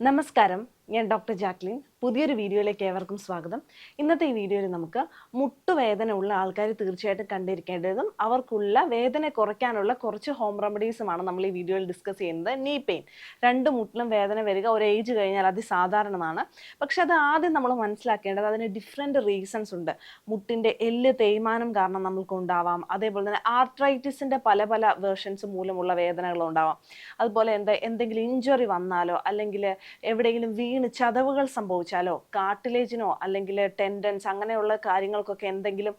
നമസ്കാരം. ഞാൻ doctor Jacqueline പുതിയൊരു വീഡിയോയിലേക്ക് ഏവർക്കും സ്വാഗതം. ഇന്നത്തെ ഈ വീഡിയോയിൽ നമുക്ക് മുട്ടുവേദന ഉള്ള ആൾക്കാർ തീർച്ചയായിട്ടും കണ്ടിരിക്കേണ്ടതും അവർക്കുള്ള വേദന കുറയ്ക്കാനുള്ള കുറച്ച് ഹോം റെമഡീസുമാണ് നമ്മൾ ഈ വീഡിയോയിൽ ഡിസ്കസ് ചെയ്യുന്നത്. നീ പെയിൻ രണ്ട് മുട്ടിലും വേദന വരിക ഒരു ഏജ് കഴിഞ്ഞാൽ അത് സാധാരണമാണ് പക്ഷെ അത് ആദ്യം നമ്മൾ മനസ്സിലാക്കേണ്ടത് അതിന് ഡിഫറെന്റ് റീസൺസ് ഉണ്ട്. മുട്ടിന്റെ എല്ല് തേയ്മാനം കാരണം നമുക്ക് ഉണ്ടാവാം അതേപോലെ തന്നെ ആർത്രൈറ്റിസിന്റെ പല പല വേർഷൻസ് മൂലമുള്ള വേദനകളുണ്ടാവാം അതുപോലെ എന്താ എന്തെങ്കിലും ഇഞ്ചുറി വന്നാലോ അല്ലെങ്കിൽ എവിടെയെങ്കിലും വീണ് ചതവുകൾ സംഭവിച്ചാലോ? കാട്ടിലേജിനോ അല്ലെങ്കിൽ ടെൻഡൻസ് അങ്ങനെയുള്ള കാര്യങ്ങൾക്കൊക്കെ എന്തെങ്കിലും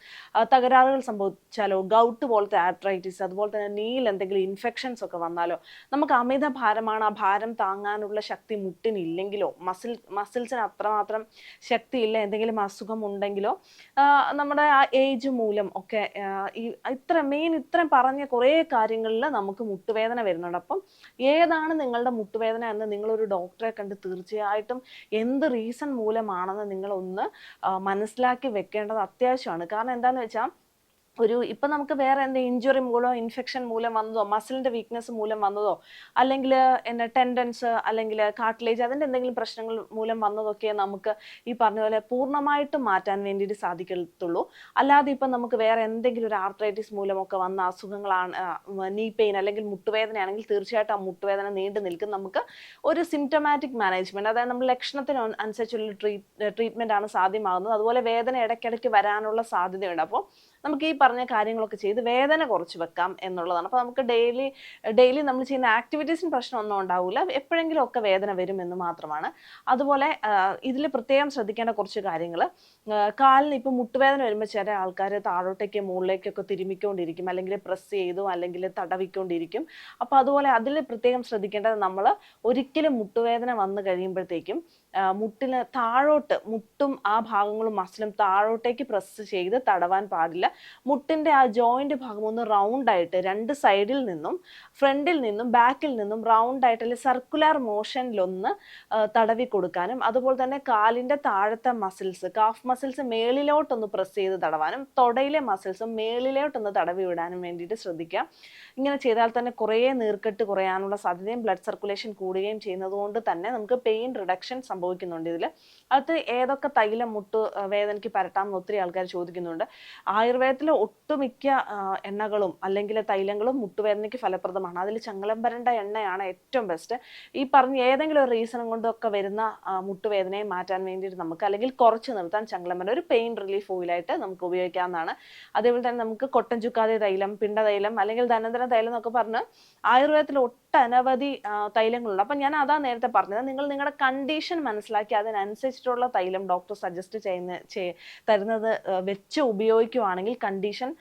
തകരാറുകൾ സംഭവിച്ചാലോ? ഗൗട്ട് പോലത്തെ ആർട്രൈറ്റിസ് അതുപോലെ തന്നെ നീൽ എന്തെങ്കിലും ഇൻഫെക്ഷൻസ് ഒക്കെ വന്നാലോ? നമുക്ക് അമിത ഭാരമാണ് ആ ഭാരം താങ്ങാനുള്ള ശക്തി മുട്ടിനില്ലെങ്കിലോ? മസിൽ മസിൽസിന് അത്രമാത്രം ശക്തിയില്ല എന്തെങ്കിലും അസുഖം ഉണ്ടെങ്കിലോ നമ്മുടെ ആ ഏജ് മൂലം ഒക്കെ ഇത്ര മെയിൻ ഇത്രയും പറഞ്ഞ കുറേ കാര്യങ്ങളിൽ നമുക്ക് മുട്ടുവേദന വരുന്നുണ്ട്. അപ്പം ഏതാണ് നിങ്ങളുടെ മുട്ടുവേദന എന്ന് നിങ്ങളൊരു ഡോക്ടറെ കണ്ട് തീർച്ചയായിട്ടും എന്ത് റീസൺ മൂലമാണെന്ന് നിങ്ങൾ ഒന്ന് മനസ്സിലാക്കി വെക്കേണ്ടത് അത്യാവശ്യമാണ്. കാരണം എന്താണെന്ന് വെച്ചാൽ ഒരു ഇപ്പം നമുക്ക് വേറെ എന്തെങ്കിലും ഇഞ്ചുറി മൂലമോ ഇൻഫെക്ഷൻ മൂലം വന്നതോ മസിലിന്റെ വീക്ക്നെസ് മൂലം വന്നതോ അല്ലെങ്കിൽ എന്താ ടെൻഡൻസ് അല്ലെങ്കിൽ കാർട്ടിലേജ് അതിന്റെ എന്തെങ്കിലും പ്രശ്നങ്ങൾ മൂലം വന്നതൊക്കെ നമുക്ക് ഈ പറഞ്ഞ പോലെ പൂർണമായിട്ട് മാറ്റാൻ വേണ്ടിയിട്ട് സാധിക്കത്തുള്ളൂ. അല്ലാതെ ഇപ്പം നമുക്ക് വേറെ എന്തെങ്കിലും ഒരു ആർത്രൈറ്റിസ് മൂലമൊക്കെ വന്ന അസുഖങ്ങളാണ് നീ പെയിൻ അല്ലെങ്കിൽ മുട്ടുവേദനയാണെങ്കിൽ തീർച്ചയായിട്ടും ആ മുട്ടുവേദന നീണ്ടു നിൽക്കും. നമുക്ക് ഒരു സിംറ്റമാറ്റിക് മാനേജ്മെന്റ് അതായത് നമ്മൾ ലക്ഷണത്തിന് അനുസരിച്ചുള്ള ട്രീറ്റ് ട്രീറ്റ്മെന്റ് ആണ് സാധ്യമാകുന്നത്. അതുപോലെ വേദന ഇടയ്ക്കിടയ്ക്ക് വരാനുള്ള സാധ്യതയുണ്ട്. അപ്പോൾ നമുക്ക് ഈ പറഞ്ഞ കാര്യങ്ങളൊക്കെ ചെയ്ത് വേദന കുറച്ച് വെക്കാം എന്നുള്ളതാണ്. അപ്പോൾ നമുക്ക് ഡെയിലി ഡെയിലി നമ്മൾ ചെയ്യുന്ന ആക്ടിവിറ്റീസിന് പ്രശ്നമൊന്നും ഉണ്ടാവില്ല എപ്പോഴെങ്കിലും ഒക്കെ വേദന വരും എന്ന് മാത്രമാണ്. അതുപോലെ ഇതിൽ പ്രത്യേകം ശ്രദ്ധിക്കേണ്ട കുറച്ച് കാര്യങ്ങൾ കാലിന് ഇപ്പോൾ മുട്ടുവേദന വരുമ്പോൾ ചില ആൾക്കാർ താഴോട്ടേക്ക് മുകളിലേക്കൊക്കെ തിരുമിക്കൊണ്ടിരിക്കും അല്ലെങ്കിൽ പ്രസ് ചെയ്തു അല്ലെങ്കിൽ തടവിക്കൊണ്ടിരിക്കും. അപ്പോൾ അതുപോലെ അതിൽ പ്രത്യേകം ശ്രദ്ധിക്കേണ്ടത് നമ്മൾ ഒരിക്കലും മുട്ടുവേദന വന്നു കഴിയുമ്പോഴത്തേക്കും മുട്ടിന് താഴോട്ട് മുട്ടും ആ ഭാഗങ്ങളും മസിലും താഴോട്ടേക്ക് പ്രസ് ചെയ്ത് തടവാൻ പാടില്ല. മുട്ടിന്റെ ആ ജോയിന്റ് ഭാഗം ഒന്ന് റൗണ്ടായിട്ട് രണ്ട് സൈഡിൽ നിന്നും ഫ്രണ്ടിൽ നിന്നും ബാക്കിൽ നിന്നും റൗണ്ടായിട്ട് അല്ലെങ്കിൽ സർക്കുലർ മോഷനിലൊന്ന് തടവി കൊടുക്കാനും അതുപോലെ തന്നെ കാലിന്റെ താഴത്തെ മസിൽസ് കാഫ് മസിൽസ് മേളിലോട്ടൊന്ന് പ്രസ് ചെയ്ത് തടവാനും തൊടയിലെ മസിൽസും മേളിലോട്ടൊന്ന് തടവി വിടാനും വേണ്ടിയിട്ട് ശ്രദ്ധിക്കുക ഇങ്ങനെ ചെയ്താൽ തന്നെ കുറേ നീർക്കെട്ട് കുറയാനുള്ള സാധ്യതയും ബ്ലഡ് സർക്കുലേഷൻ കൂടുകയും ചെയ്യുന്നത് കൊണ്ട് തന്നെ നമുക്ക് പെയിൻ റിഡക്ഷൻ സംഭവിക്കുന്നുണ്ട് ഇതിൽ അത് ഏതൊക്കെ തൈലം മുട്ട് വേദനയ്ക്ക് പരട്ടാമെന്ന് ഒത്തിരി ആൾക്കാർ ചോദിക്കുന്നുണ്ട്. ആയുർവേദത്തിലെ ഒട്ടുമിക്ക എണ്ണകളും അല്ലെങ്കിൽ തൈലങ്ങളും മുട്ടുവേദനയ്ക്ക് ഫലപ്രദമാണ്. അതിൽ ചങ്ങലംബരണ്ട എണ്ണയാണ് ഏറ്റവും ബെസ്റ്റ് ഈ പറഞ്ഞ ഏതെങ്കിലും ഒരു റീസൺ കൊണ്ടൊക്കെ വരുന്ന മുട്ടുവേദനയെ മാറ്റാൻ വേണ്ടിയിട്ട് നമുക്ക് അല്ലെങ്കിൽ കുറച്ച് നിർത്താൻ ചങ്ങലംബരൻ ഒരു പെയിൻ റിലീഫ് ഓയിലായിട്ട് നമുക്ക് ഉപയോഗിക്കാവുന്നതാണ്. അതേപോലെ തന്നെ നമുക്ക് കൊട്ടൻ ചുക്കാതെ തൈലം പിണ്ട തൈലം അല്ലെങ്കിൽ ധനന്തര തൈലം എന്നൊക്കെ പറഞ്ഞ് ആയുർവേദത്തിൽ ഒട്ടനവധി തൈലങ്ങളുണ്ട്. അപ്പം ഞാൻ അതാ നേരത്തെ പറഞ്ഞത്. നിങ്ങൾ നിങ്ങളുടെ കണ്ടീഷൻ മനസ്സിലാക്കി അതിനനുസരിച്ചിട്ടുള്ള തൈലം ഡോക്ടർ സജസ്റ്റ് ചെയ്യുന്ന ചെയ്- തരുന്നത് വെച്ച് ഉപയോഗിക്കുവാണെങ്കിൽ കണ്ടീഷൻ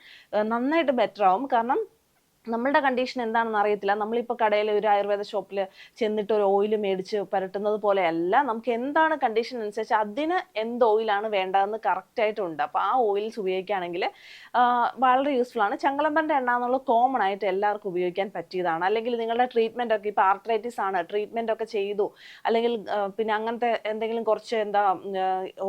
നന്നായിട്ട് ബെറ്റർ ആവും. കാരണം നമ്മളുടെ കണ്ടീഷൻ എന്താണെന്ന് അറിയത്തില്ല. നമ്മളിപ്പോൾ കടയിൽ ഒരു ആയുർവേദ ഷോപ്പിൽ ചെന്നിട്ട് ഒരു ഓയിൽ മേടിച്ച് പുരട്ടുന്നത് പോലെയല്ല. നമുക്ക് എന്താണ് കണ്ടീഷൻ അനുസരിച്ച് അതിന് എന്ത് ഓയിലാണ് വേണ്ടതെന്ന് കറക്റ്റായിട്ടുണ്ട് അപ്പോൾ ആ ഓയിൽസ് ഉപയോഗിക്കുകയാണെങ്കിൽ വളരെ യൂസ്ഫുൾ ആണ്. ചങ്കലമ്പന്റെ എണ്ണ എന്നുള്ളത് കോമൺ ആയിട്ട് എല്ലാവർക്കും ഉപയോഗിക്കാൻ പറ്റിയതാണ്. അല്ലെങ്കിൽ നിങ്ങളുടെ ട്രീറ്റ്മെന്റ് ഒക്കെ ഇപ്പോൾ ആർത്രൈറ്റിസ് ആണ്. ട്രീറ്റ്മെന്റ് ഒക്കെ ചെയ്തു. അല്ലെങ്കിൽ പിന്നെ അങ്ങനത്തെ എന്തെങ്കിലും കുറച്ച് എന്താ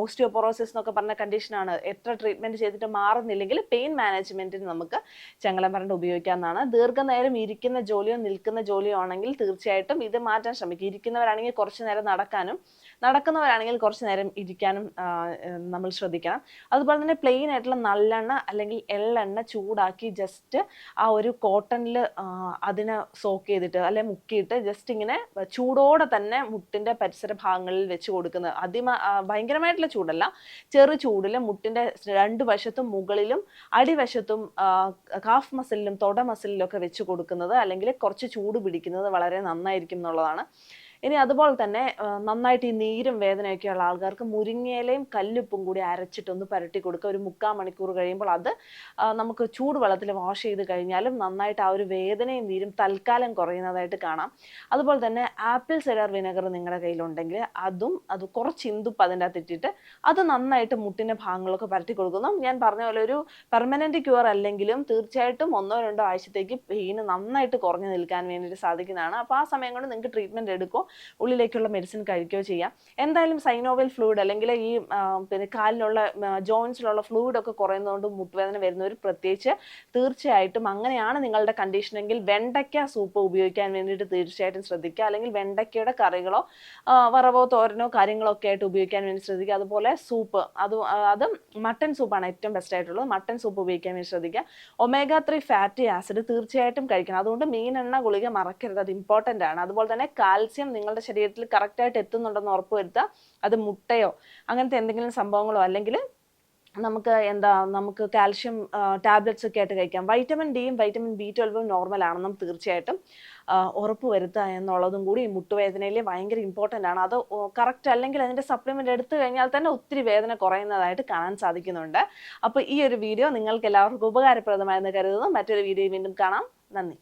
ഓസ്റ്റിയോപൊറോസിസ് എന്നൊക്കെ പറഞ്ഞ കണ്ടീഷനാണ് എത്ര ട്രീറ്റ്മെന്റ് ചെയ്തിട്ട് മാറുന്നില്ലെങ്കിൽ പെയിൻ മാനേജ്മെന്റിന് നമുക്ക് ചങ്ങലമരണ്ട് ഉപയോഗിക്കാവുന്നതാണ്. ദീർഘനേരം ഇരിക്കുന്ന ജോലിയോ നിൽക്കുന്ന ജോലിയോ ആണെങ്കിൽ തീർച്ചയായിട്ടും ഇത് മാറ്റാൻ ശ്രമിക്കുക ഇരിക്കുന്നവരാണെങ്കിൽ കുറച്ച് നേരം നടക്കാനും നടക്കുന്നവരാണെങ്കിൽ കുറച്ച് നേരം ഇരിക്കാനും നമ്മൾ ശ്രദ്ധിക്കണം. അതുപോലെ തന്നെ പ്ലെയിൻ ആയിട്ടുള്ള നല്ലെണ്ണ അല്ലെങ്കിൽ എള്ളെണ്ണ ചൂടാക്കി ജസ്റ്റ് ആ ഒരു കോട്ടണിൽ അതിനെ സോക്ക് ചെയ്തിട്ട് അല്ലെങ്കിൽ മുക്കിയിട്ട് ജസ്റ്റ് ഇങ്ങനെ ചൂടോടെ തന്നെ മുട്ടിന്റെ പരിസര ഭാഗങ്ങളിൽ വെച്ച് കൊടുക്കുന്നത്. അതിമ ഭയങ്കരമായിട്ടുള്ള ചൂടല്ല. ചെറു ചൂടിൽ മുട്ടിന്റെ രണ്ട് വശത്തും മുകളിലും അടിവശത്തും കാഫ് മസിലിലും തൊട മസിലിലും ഒക്കെ വെച്ച് കൊടുക്കുന്നത് അല്ലെങ്കിൽ കുറച്ച് ചൂട് പിടിക്കുന്നത് വളരെ നന്നായിരിക്കും എന്നുള്ളതാണ്. ഇനി അതുപോലെ തന്നെ നന്നായിട്ട് ഈ നീരും വേദനയൊക്കെ ഉള്ള ആൾക്കാർക്ക് മുരിങ്ങയിലയും കല്ലുപ്പും കൂടി അരച്ചിട്ടൊന്ന് പുരട്ടി കൊടുക്കുക. ഒരു മുക്കാൽ മണിക്കൂർ കഴിയുമ്പോൾ അത് നമുക്ക് ചൂടുവെള്ളത്തിൽ വാഷ് ചെയ്ത് കഴിഞ്ഞാലും നന്നായിട്ട് ആ ഒരു വേദനയും നീരും തൽക്കാലം കുറയുന്നതായിട്ട് കാണാം. അതുപോലെ തന്നെ ആപ്പിൾ സിഡർ വിനെഗർ നിങ്ങളുടെ കയ്യിലുണ്ടെങ്കിൽ അതും അത് കുറച്ച് ഇന്തുപ്പ് അതിന്റെ അകത്ത് ഇട്ടിട്ട് അത് നന്നായിട്ട് മുട്ടിന്റെ ഭാഗങ്ങളൊക്കെ പരട്ടി കൊടുക്കുന്നു. ഞാൻ പറഞ്ഞ പോലെ ഒരു പെർമനന്റ് ക്യൂർ അല്ലെങ്കിലും തീർച്ചയായിട്ടും ഒന്നോ രണ്ടോ ആഴ്ചത്തേക്ക് പെയിന് നന്നായിട്ട് കുറഞ്ഞു നിൽക്കാൻ വേണ്ടിയിട്ട് സാധിക്കുന്നതാണ്. അപ്പോൾ ആ സമയം കൊണ്ട് നിങ്ങൾക്ക് ട്രീറ്റ്മെന്റ് എടുക്കുമോ ഉള്ളിലേക്കുള്ള മെഡിസിൻ കഴിക്കുകയോ ചെയ്യാം. എന്തായാലും സൈനോവൽ ഫ്ലൂയിഡ് അല്ലെങ്കിൽ ഈ പിന്നെ കാലിലുള്ള ജോയിൻസിലുള്ള ഫ്ലൂയിഡ് ഒക്കെ കുറയുന്നതുകൊണ്ട് മുട്ടുവേദന വരുന്നവർ പ്രത്യേകിച്ച് തീർച്ചയായിട്ടും അങ്ങനെയാണ് നിങ്ങളുടെ കണ്ടീഷനെങ്കിൽ വെണ്ടയ്ക്ക സൂപ്പ് ഉപയോഗിക്കാൻ വേണ്ടിയിട്ട് തീർച്ചയായിട്ടും ശ്രദ്ധിക്കുക. അല്ലെങ്കിൽ വെണ്ടയ്ക്കയുടെ കറികളോ വറവോ തോരനോ കാര്യങ്ങളോ ഒക്കെ ആയിട്ട് ഉപയോഗിക്കാൻ വേണ്ടി ശ്രദ്ധിക്കുക. അതുപോലെ സൂപ്പ് അത് അത് മട്ടൻ സൂപ്പാണ് ഏറ്റവും ബെസ്റ്റ് ആയിട്ടുള്ളത്. മട്ടൻ സൂപ്പ് ഉപയോഗിക്കാൻ വേണ്ടി ശ്രദ്ധിക്കുക. ഒമേഗ ത്രീ ഫാറ്റി ആസിഡ് തീർച്ചയായിട്ടും കഴിക്കണം. അതുകൊണ്ട് മീനെണ്ണ ഗുളിക മറക്കരുത്. അത് ഇമ്പോർട്ടന്റ് ആണ്. അതുപോലെ തന്നെ കാൽസ്യം നിങ്ങളുടെ ശരീരത്തിൽ കറക്റ്റായിട്ട് എത്തുന്നുണ്ടെന്ന് ഉറപ്പുവരുത്തുക അത് മുട്ടയോ അങ്ങനത്തെ എന്തെങ്കിലും സംഭവങ്ങളോ അല്ലെങ്കിൽ നമുക്ക് എന്താ നമുക്ക് കാൽഷ്യം ടാബ്ലറ്റ്സ് ഒക്കെ ആയിട്ട് കഴിക്കാം. വൈറ്റമിൻ ഡിയും വൈറ്റമിൻ ബി ട്വൽവും നോർമൽ ആണെന്നും തീർച്ചയായിട്ടും ഉറപ്പ് വരുത്തുക എന്നുള്ളതും കൂടി ഈ മുട്ടുവേദനയിൽ ഭയങ്കര ഇമ്പോർട്ടന്റ് ആണ്. അത് കറക്റ്റ് അല്ലെങ്കിൽ അതിന്റെ സപ്ലിമെന്റ് എടുത്തു കഴിഞ്ഞാൽ തന്നെ ഒത്തിരി വേദന കുറയുന്നതായിട്ട് കാണാൻ സാധിക്കുന്നുണ്ട്. അപ്പോൾ ഈ ഒരു വീഡിയോ നിങ്ങൾക്ക് എല്ലാവർക്കും ഉപകാരപ്രദമായെന്ന് കരുതുന്നു. മറ്റൊരു വീഡിയോ വീണ്ടും കാണാം. നന്ദി.